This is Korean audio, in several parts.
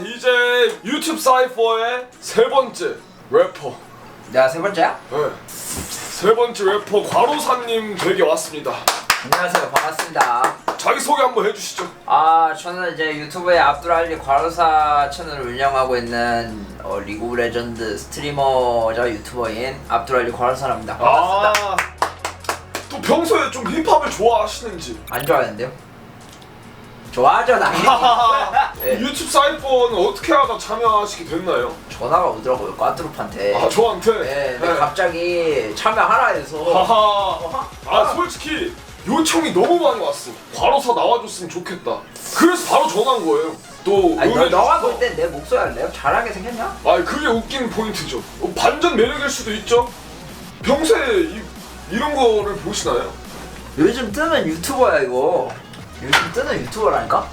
이제 유튜브 사이퍼의 세 번째 래퍼. 내가 세 번째야? 네. 세 번째 래퍼 과로사님 댁에 왔습니다. 안녕하세요. 반갑습니다. 자기 소개 한번 해주시죠. 아, 저는 이제 유튜브에 압두랄리 과로사 채널을 운영하고 있는 어, 리그 오브 레전드 스트리머자 유튜버인 압두랄리 과로사랍니다. 반갑습니다. 아, 또 평소에 좀 힙합을 좋아하시는지. 안 좋아하는데요? 좋아하죠, 당연히. 네. 유튜브 사이퍼는 어떻게 하다 참여하시게 됐나요? 전화가 오더라고요, 까투루프한테. 아, 저한테. 네, 근데 갑자기 참여하라 해서. 하하. 아 솔직히 요청이 너무 많이 왔어. 과로사 나와줬으면 좋겠다. 그래서 바로 전화한 거예요. 또 아니, 너, 응해주셔서. 너가 볼 땐 내 목소리가 랩 잘하게 생겼냐? 아 그게 웃긴 포인트죠. 어, 반전 매력일 수도 있죠. 평소에 이, 이런 거를 보시나요? 요즘 뜨는 유튜버야 이거 요즘 뜨는 유튜버라니까?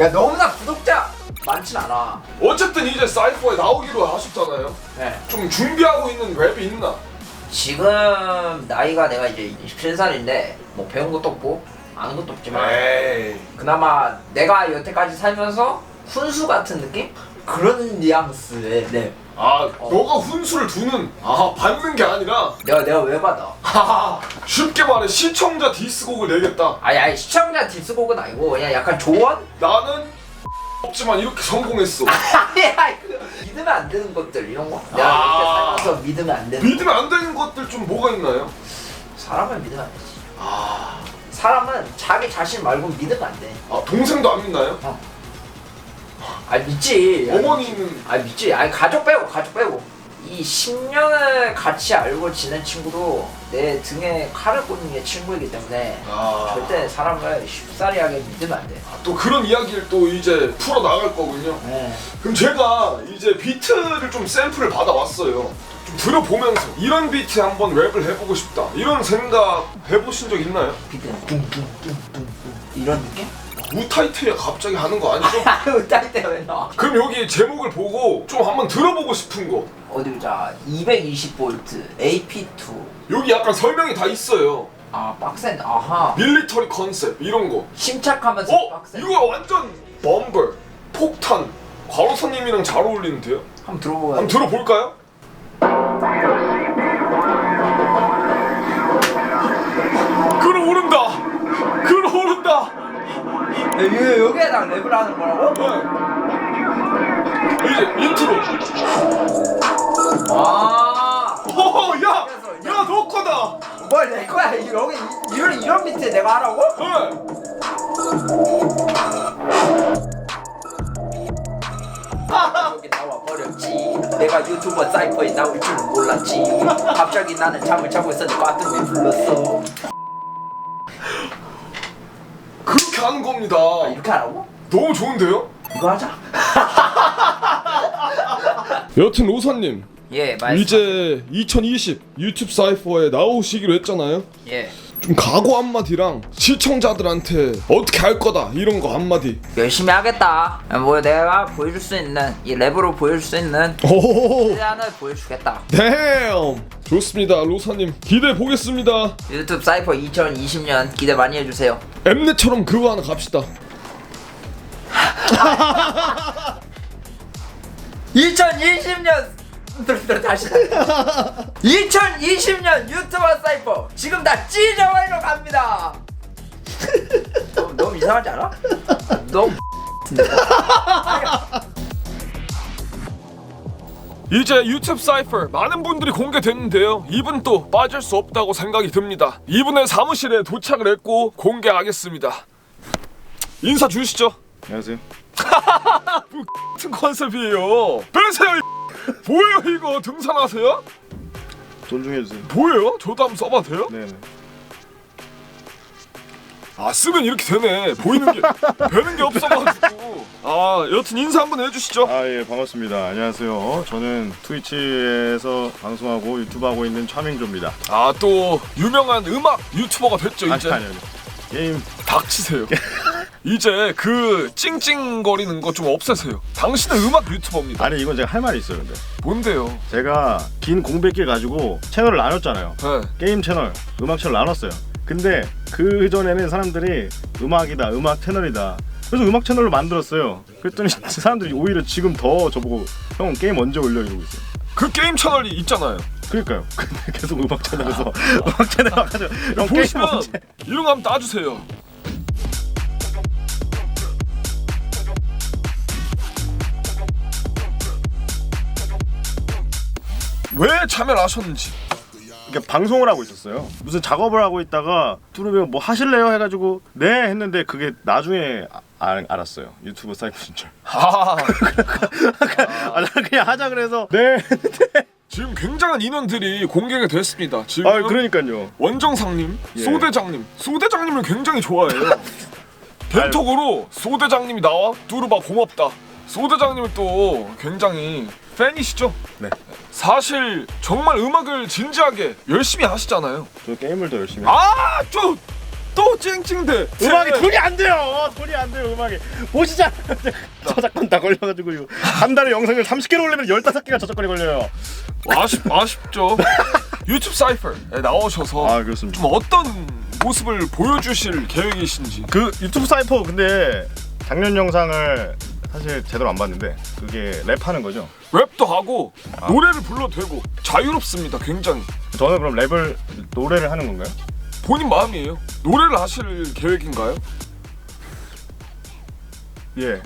야 너무나 구독자 많진 않아 어쨌든 이제 사이퍼에 나오기로 하셨잖아요. 네. 좀 준비하고 있는 랩이 있나? 지금 나이가 내가 이제 27살인데 뭐 배운 것도 없고 아는 것도 없지만 에이. 그나마 내가 여태까지 살면서 훈수 같은 느낌? 그런 뉘앙스의 랩 아 너가 훈수를 두는 아 받는 게 아니라 내가 내가 왜 받아? 하하 쉽게 말해 시청자 디스곡을 내겠다. 아니 아니 시청자 디스곡은 아니고 그냥 약간 조언? 나는 없지만 이렇게 성공했어. 아니 아니 그 믿으면 안 되는 것들 이런 거 내가 아. 이렇게 살면서 믿으면 안 되는 믿으면 안 되는 것들 좀 뭐가 있나요? 사람을 믿으면 안 되지. 사람은 자기 자신 말고 믿으면 안 돼. 아 동생도 안 믿나요? 아 믿지. 어머니는 아 믿지. 아니 가족 빼고 가족 빼고. 이 10년을 같이 알고 지낸 친구도 내 등에 칼을 꽂는 게 친구이기 때문에 아, 절대 사람을 쉽사리하게 믿으면 안 돼. 또 그런 이야기를 또 이제 풀어 나갈 거군요. 네. 그럼 제가 이제 비트를 좀 샘플을 받아왔어요. 좀 들어보면서 이런 비트 한번 랩을 해보고 싶다. 이런 생각 해보신 적 있나요? 비트 뚱뚱뚱뚱뚱 이런 느낌? 우타이트에 갑자기 하는 거 아니죠? 딸 때왜 나와? 그럼 여기 제목을 보고 좀 한번 들어보고 싶은 거. 어디 보자. 220V AP2. 여기 약간 설명이 다 있어요. 아 빡센. 아하. 밀리터리 컨셉 이런 거. 침착하면서 어? 빡센. 이거 완전 범벌, 폭탄, 과로사님이랑 잘 어울리는데요? 한번 들어보자. 한번 들어볼까요? 여, 여기에다 랩을 하는 거라고? 네. 이제 인트로. 아, 오, 야! 야, 너 거다! 뭘 내 거야? 이- 여기 이- 이런 이런 비트 내가 하라고? 네. 여기 나와 버렸지. 내가 유튜버 사이퍼에 나올 줄은 몰랐지. 갑자기 나는 잠을 자고 있었는데 과뜸이 불렀어. 그렇게 하는 겁니다. 아, 이렇게 하라고? 너무 좋은데요? 이거 하자. 여튼 로사님, 예, 말씀. 이제 2020 유튜브 사이퍼에 나오시기로 했잖아요. 예. 좀 각오 한마디랑 시청자들한테 어떻게 할 거다 이런 거 한마디. 열심히 하겠다. 뭐 내가 보여줄 수 있는 이 랩으로 보여줄 수 있는 오, 최대한을 보여주겠다. 댐! 좋습니다, 로사님. 기대해 보겠습니다. 유튜브 사이퍼 2020년 기대 많이 해주세요. 엠넷처럼 그거 하나 갑시다. 2020년 다시 2020년 유튜버 사이퍼 지금 다 찢어버리러 갑니다 너무, 너무 이상하지 않아? 너무 이제 유튜브 사이퍼 많은 분들이 공개됐는데요. 이분 또 빠질 수 없다고 생각이 듭니다. 이분의 사무실에 도착을 했고 공개하겠습니다. 인사 주시죠. 안녕하세요. 같은 컨셉이에요. 빼세요. 이 뭐예요 이거 등산하세요? 존중해 주세요. 뭐예요? 저도 한번 써봐도 돼요? 네네. 아 쓰면 이렇게 되네. 보이는 게 되는 게 없어가지고. 아 여튼 인사 한번 해주시죠. 아 예 반갑습니다. 안녕하세요. 저는 트위치에서 방송하고 유튜브 하고 있는 차명조입니다. 아 또 유명한 음악 유튜버가 됐죠 아니 이제. 아니 아니. 게임 닥치세요. 이제 그 찡찡거리는 거 좀 없애세요. 당신은 음악 유튜버입니다. 아니 이건 제가 할 말이 있어요. 근데 뭔데요? 제가 긴 공백기 가지고 채널을 나눴잖아요. 네. 게임 채널, 음악 채널 나눴어요. 근데 그 전에는 사람들이 음악이다, 음악 채널이다. 그래서 음악 채널을 만들었어요. 그랬더니 사람들이 오히려 지금 더 저보고 형 게임 언제 올려 이러고 있어요. 그 게임 채널이 있잖아요. 그러니까요. 근데 계속 음악 채널에서 음악 채널 와가지고 형 게임 보시면 언제? 이런 거 한번 따주세요. 왜 참여를 하셨는지 이게 방송을 하고 있었어요. 무슨 작업을 하고 있다가 뚜루비가 뭐 하실래요 해가지고 네 했는데 그게 나중에 아, 알았어요. 유튜브 사이트인 줄. 아, 아, 나 그냥 하자 그래서 네. 지금 굉장한 인원들이 공개가 됐습니다. 지금 아 그러니까요. 원정상님, 예. 소대장님, 소대장님을 굉장히 좋아해요. 벤톡으로 소대장님이 나와 뚜루바 고맙다. 소대장님은 또 굉장히 팬이시죠? 네. 사실 정말 음악을 진지하게 열심히 하시잖아요. 저 게임을 더 열심히. 아, 또, 또 찡찡대. 음악이 돈이 안 돼요. 돈이 안 돼요. 음악이. 보시자. 저작권 다 걸려가지고 이거 한 달에 영상을 30개로 올리면 15개가 저작권이 걸려요. 아쉽 아쉽죠. 유튜브 사이퍼에 나오셔서 아 그렇습니다. 좀 어떤 모습을 보여주실 계획이신지. 그 유튜브 사이퍼 근데 작년 영상을 사실 제대로 안 봤는데 그게 랩하는 거죠. 랩도 하고 노래를 불러도 되고 자유롭습니다. 굉장히 저는 그럼 랩을 노래를 하는 건가요? 본인 마음이에요. 노래를 하실 계획인가요? 예.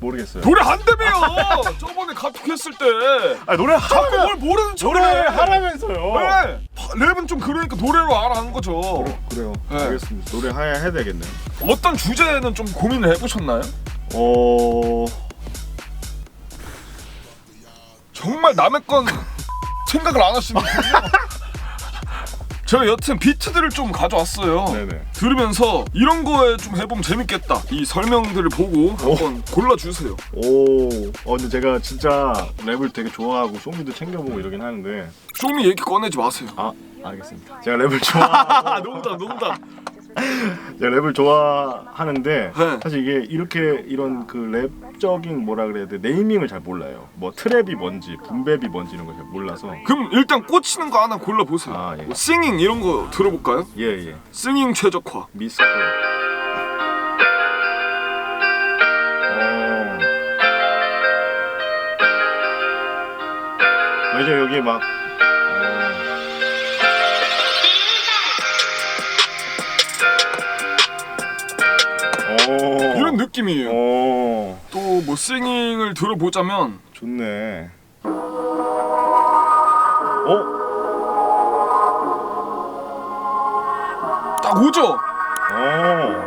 모르겠어요. 노래 안 되며요. 저번에 카톡했을 때 아 노래 자꾸 하라면 뭘 모르는 노래 해. 하라면서요. 네. 파- 랩은 좀 그러니까 노래로 알아는 거죠. 그래요. 네. 알겠습니다. 노래 해야, 해야 되겠네요. 어떤 주제는 좀 고민을 해보셨나요? 어. 정말 남의 건 생각을 안 하시는군요. 제가 여튼 비트들을 좀 가져왔어요. 네네. 들으면서 이런 거에 좀 해보면 재밌겠다. 이 설명들을 보고 한번 골라주세요. 오. 어 근데 제가 진짜 랩을 되게 좋아하고 쇼미도 챙겨보고 이러긴 하는데. 쇼미 얘기 꺼내지 마세요. 아 알겠습니다. 제가 랩을 좋아. 농담 농담. 제가 랩을 좋아하는데 네. 사실 이게 이렇게 이런 그 랩적인 뭐라 그래야 돼 네이밍을 잘 몰라요. 뭐 트랩이 뭔지 붐랩이 뭔지 이런 걸 잘 몰라서. 그럼 일단 꽂히는 거 하나 골라 보세요. 아, 예. 뭐 싱잉 이런 거 들어볼까요? 예 예. 싱잉 최적화. 미스코. 어. 어, 이제 여기 막. 이런 느낌이에요. 오. 또뭐 싱잉을 들어보자면 좋네. 어? 딱 오죠. 어.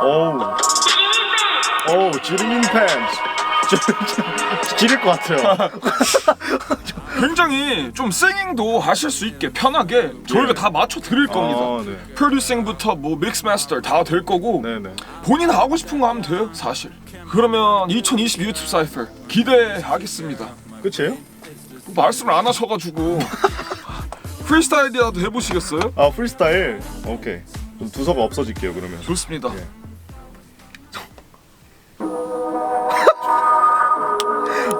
어우. 어우, 지르민 팬츠. 지릴 것 같아요. 굉장히 좀 싱잉도 하실 수 있게 편하게 저희가 다 맞춰 드릴 겁니다. 아, 네. 프로듀싱부터 뭐 믹스 마스터 다 될 거고 네네. 본인 하고 싶은 거 하면 돼요 사실. 그러면 2020 유튜브 사이퍼 기대하겠습니다. 끝이에요? 뭐 말씀을 안 하셔가지고 프리스타일이라도 해보시겠어요? 아, 프리스타일. 오케이. 좀 두서가 없어질게요, 그러면. 좋습니다. 예.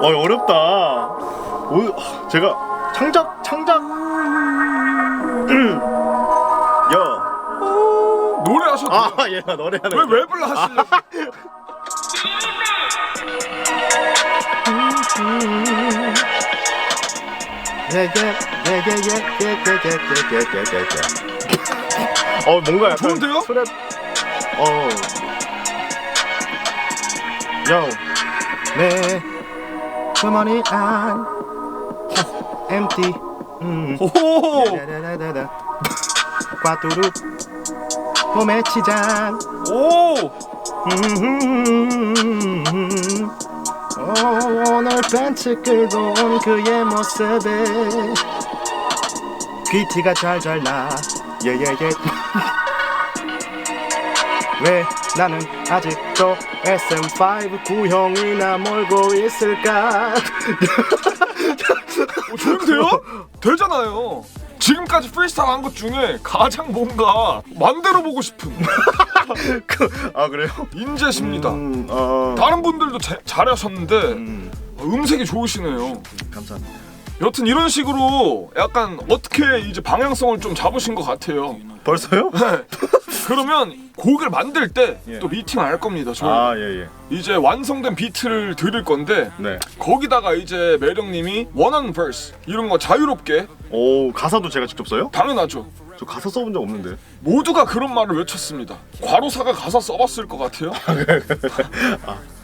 어, 어렵다. 오, 하, 제가 창작, 창작. 야. 노래 하셔도 돼요. 아, 얘가 노래하는. 왜 랩을 하시려고? 어 뭔가 약간 좋은데요? 트랩 어 요. 내 주머니 안. empty. 음. 오, 다다다다다. 꽈뚜루 봄의 치장 오, 음. 오, 오늘 벤츠 끌고 온 그의 모습에 귀티가 잘잘 나. 예예예. 왜 나는 아직도 SM5 구형이나 몰고 있을까 어, 좋은데요? 되잖아요. 지금까지 프리스타일 한 것 중에 가장 뭔가 만들어 보고 싶은 아 그래요? 인재십니다. 음, 어, 다른 분들도 제- 잘하셨는데 음, 음색이 좋으시네요. 감사합니다. 여튼 이런 식으로 약간 어떻게 이제 방향성을 좀 잡으신 것 같아요. 벌써요? 네. 그러면 곡을 만들 때 예. 또 미팅을 할 겁니다. 저희 아 예 예. 이제 완성된 비트를 드릴 건데 네. 거기다가 이제 매력님이 원하는 verse 이런 거 자유롭게 오 가사도 제가 직접 써요? 당연하죠. 저 가사 써본 적 없는데. 모두가 그런 말을 외쳤습니다. 과로사가 가사 써봤을 것 같아요.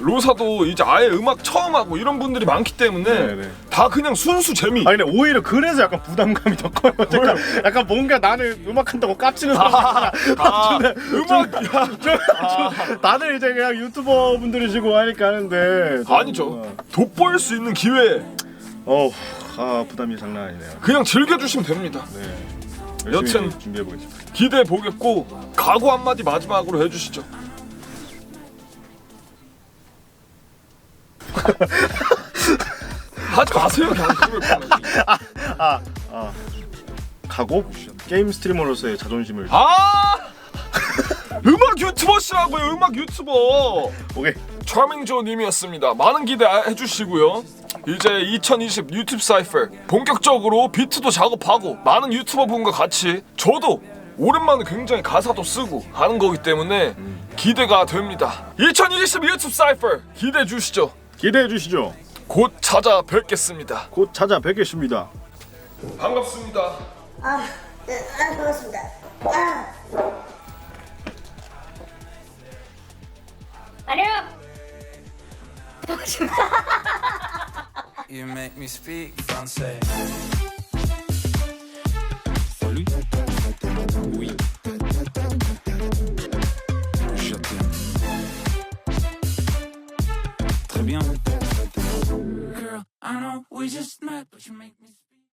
로사도 이제 아예 음악 처음 하고 이런 분들이 많기 때문에 네네. 다 그냥 순수 재미. 아니 근데 오히려 그래서 약간 부담감이 더 커요. 약간, 약간 뭔가 나는 음악 한다고 깝치는 사람. 아, 근데 음악 야, 좀, 좀 다들 이제 그냥 유튜버 분들이시고 하니까 하는데 아니죠. 돋보일 수 있는 기회 어우 아 부담이 장난 아니네요. 그냥 즐겨주시면 됩니다. 네. 여튼. 열심히 준비해 보겠습니다. 기대해 보겠고 각오 한마디 마지막으로 해주시죠. 하지 마세요. 그냥 거면. 아, 아. 가고 게임 스트리머로서의 자존심을 아! 음악 유튜버시라고요 음악 유튜버. 오케이. 차밍조 님이었습니다. 많은 기대해 주시고요. 이제 2020 유튜브 사이퍼. 본격적으로 비트도 작업하고 많은 유튜버 분과 같이 저도 오랜만에 굉장히 가사도 쓰고 하는 거기 때문에 기대가 됩니다. 2020 유튜브 사이퍼 기대해 주시죠 기대해 주시죠. 곧 찾아뵙겠습니다 곧 찾아뵙겠습니다. 반갑습니다 아, 네, 아, 반갑습니다. 아. 안녕. You make me speak français.